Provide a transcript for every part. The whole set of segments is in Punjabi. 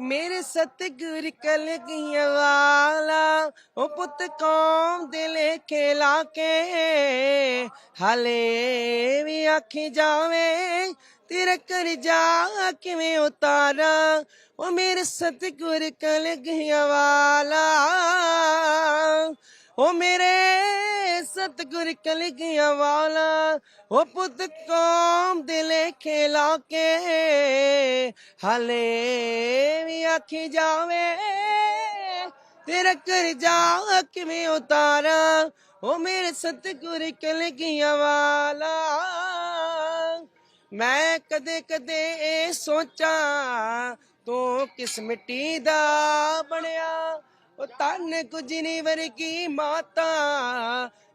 ਮੇਰੇ ਸਤਿਗੁਰ ਕਲਗੀਆਂ ਵਾਲਾ, ਉਹ ਪੁੱਤ ਕੌਮ ਦੇ ਲੇਖੇ ਲਾ ਕੇ, ਹਲੇ ਵੀ ਆਖੀ ਜਾਵੇ, ਤੇਰਾ ਕਰਜਾ ਕਿਵੇਂ ਉਤਾਰਾਂ? ਉਹ ਮੇਰੇ ਸਤਿਗੁਰ ਕਲਗੀਆਂ ਵਾਲਾ, ਉਹ ਮੇਰੇ ਸਤਿਗੁਰ ਕਲਗੀਆਂ ਵਾਲਾ, ਉਹ ਪੁੱਤ ਕੌਮ ਦੇ ਲੇਖੇ ਲਾ ਕੇ ਹਲੇ ਵੀ ਆਖੀ ਜਾਵੇ, ਤੇਰਾ ਕਰਜਾ ਕਿਵੇਂ ਉਤਾਰਾਂ, ਉਹ ਮੇਰੇ ਸਤਿਗੁਰ ਕਲਗੀਆਂ ਵਾਲਾ। ਮੈਂ ਕਦੇ ਕਦੇ ਇਹ ਸੋਚਾਂ, ਤੂੰ ਕਿਸ ਮਿੱਟੀ ਦਾ ਬਣਿਆ? ਉਹ ਤਨ ਕੁਝ ਨਹੀਂ ਵਰਗੀ ਮਾਤਾ,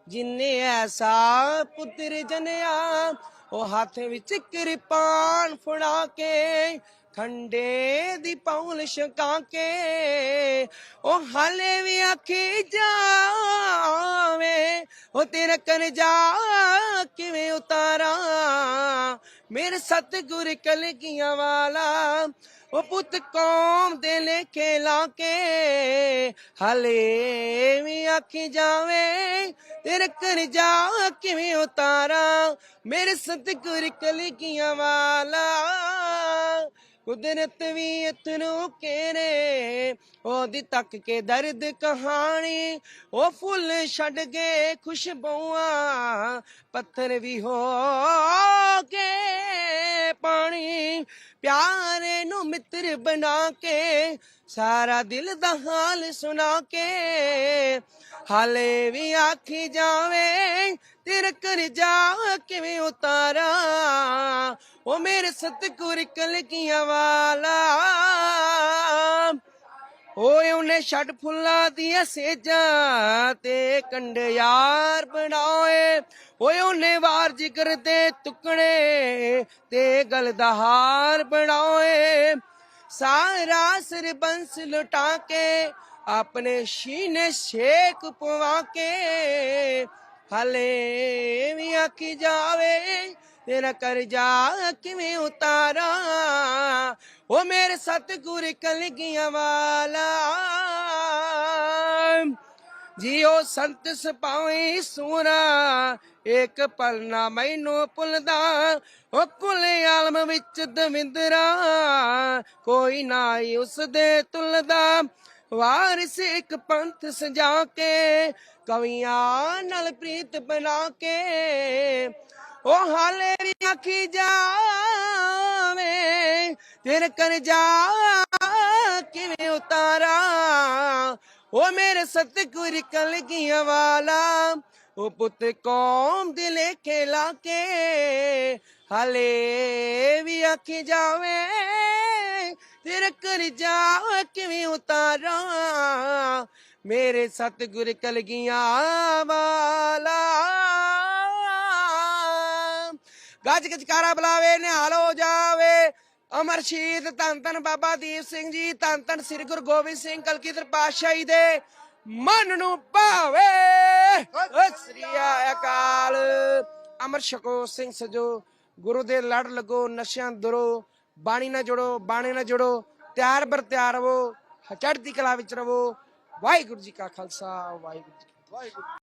ਜਿਨੇ ਐਸਾ ਪੁੱਤਰ ਜਨਿਆ, ਉਹ ਹੱਥ ਵਿੱਚ ਕਿਰਪਾਨ ਫੜਾ ਕੇ ਖੰਡੇ ਦੀ ਪੌਲ ਛਕਾ ਕੇ ਉਹ ਹਾਲੇ ਵੀ ਆਖੀ ਜਾਵੇ, ਉਹ ਤੇਰਾ ਕਰਜਾ ਕਿਵੇਂ ਉਤਾਰਾਂ। ਮੇਰੇ ਸਤਿਗੁਰ ਕਲਗੀਆਂ ਵਾਲਾ, ਉਹ ਪੁੱਤ ਕੌਮ ਦੇ ਲੇਖੇ ਲਾ ਕੇ ਹਲੇ ਵੀ ਆਖੀ ਜਾਵੇ, ਤੇਰਾ ਕਰਜਾ ਕਿਵੇਂ ਉਤਾਰਾਂ। ਮੇਰੇ ਸਤਿਗੁਰ ਕਲਗੀਆਂ ਵਾਲਾ ਕੁਦਰਤ ਵੀ ਇਤਨੂੰ ਕੇਰੇ ਉਹਦੀ ਤੱਕ ਕੇ ਦਰਦ ਕਹਾਣੀ। ਉਹ ਫੁੱਲ ਛੱਡ ਗਏ ਖੁਸ਼ਬੂਆਂ ਪੱਥਰ ਵੀ ਹੋ ਕੇ ਪਾਣੀ। ਪਿਆਰੇ ਨੂੰ ਮਿੱਤਰ ਬਣਾ ਕੇ, ਸਾਰਾ ਦਿਲ ਦਾ ਹਾਲ ਸੁਣਾ ਕੇ ਹਾਲੇ ਵੀ ਆਖੀ ਜਾਵੇ, ਤੇਰਾ ਕਰਜਾ ਕਿਵੇਂ ਉਤਾਰਾਂ? ਉਹ ਮੇਰੇ ਸਤਿਗੁਰ ਕਲਗੀਆਂ ਵਾਲਾ। ਓਏ ਉਹਨੇ ਛੱਡ ਫੁੱਲਾਂ ਦੀਆਂ ਸੇਜਾਂ ਤੇ ਕੰਡਿਆਰ ਬਣਾਏ। ਓਏ ਉਹਨੇ ਵਾਰ ਜਿਗਰ ਦੇ ਟੁਕੜੇ ਤੇ ਗਲ ਦਾ ਹਾਰ ਬਣਾਏ। ਸਾਰਾ ਸਰਬੰਸ ਲੁਟਾ ਕੇ ਆਪਣੇ ਸ਼ੀਨੇ ਸ਼ੇਕ ਪਵਾ ਕੇ ਹਲੇ ਵੀ ਆਖੀ ਜਾਵੇ, ਤੇਰਾ ਕਰਜਾ ਕਿਵੇਂ ਉਤਾਰਾਂ? ਉਹ ਮੇਰੇ ਸਤਿਗੁਰ ਕਲਗੀਆਂ ਵਾਲਾ। ਜੀਓ ਸੰਤ ਸਪਾਵੀ ਸੂਰਾ ਇੱਕ ਪਲ ਨਾ ਮੈਨੂੰ ਭੁੱਲਦਾ। ਉਹ ਕੁਲ ਆਲਮ ਵਿੱਚ ਦਵਿੰਦਰਾ, ਕੋਈ ਨਾ ਉਸ ਦੇ ਤੁਲਦਾ। ਵਾਰਿਸ ਇੱਕ ਪੰਥ ਸਜਾ ਕੇ ਕਵੀਆਂ ਨਾਲ ਪ੍ਰੀਤ ਬਣਾ ਕੇ ਉਹ ਹਾਲੇ ਵੀ ਆਖੀ ਜਾਵੇ ਤੇਰੇ ਕਰਜਾ ਕਿਵੇਂ ਉਤਾਰਾ। ਉਹ ਮੇਰੇ ਸਤਿਗੁਰ ਕਲਗੀਆਂ ਵਾਲਾ ਉਹ ਪੁੱਤ ਕੌਮ ਦੇ ਲੇਖੇ ਲਾ ਕੇ। ਹਲੇ ਵੀ ਆਖੀ ਜਾਵੇ, ਤੇਰਾ ਕਰਜਾ ਕਿਵੇਂ ਉਤਾਰਾਂ। ਮੇਰੇ ਸਤਿਗੁਰ ਕਲਗੀਆਂ ਵਾਲਾ। ਗੱਜ ਗਜਕਾਰਾ ਬੁਲਾਵੇ, ਨਿਹਾਲ ਹੋ ਜਾਵੇ। ਅਮਰ ਸ਼ਹੀਦ ਧੰਨ ਧੰਨ ਬਾਬਾ ਦੀਪ ਸਿੰਘ ਜੀ ਧੰਨ ਧੰਨ ਸ੍ਰੀ ਗੁਰੂ ਗੋਬਿੰਦ ਸਿੰਘ ਕਲਗੀਧਰ ਪਾਤਸ਼ਾਹੀ ਦੇ ਮਨ ਨੂੰ ਭਾਵੇ। ਓ ਸ੍ਰੀ ਅਕਾਲ। ਅਮਰ ਛਕੋ ਸਿੰਘ ਸਜੋ ਗੁਰੂ ਦੇ ਲੜ ਲੱਗੋ ਨਸ਼ਿਆਂ ਦੁਰੋ ਬਾਣੀ ਨਾਲ ਜੁੜੋ ਬਾਣੀ ਨਾਲ ਜੁੜੋ ਤਿਆਰ ਬਰ ਤਿਆਰ ਰਵੋ ਚੜ੍ਹਦੀ ਕਲਾ ਵਿੱਚ ਰਵੋ ਵਾਹਿਗੁਰੂ ਜੀ ਕਾ ਖਾਲਸਾ ਵਾਹਿਗੁਰੂ ਜੀ ਫਤਿਹ।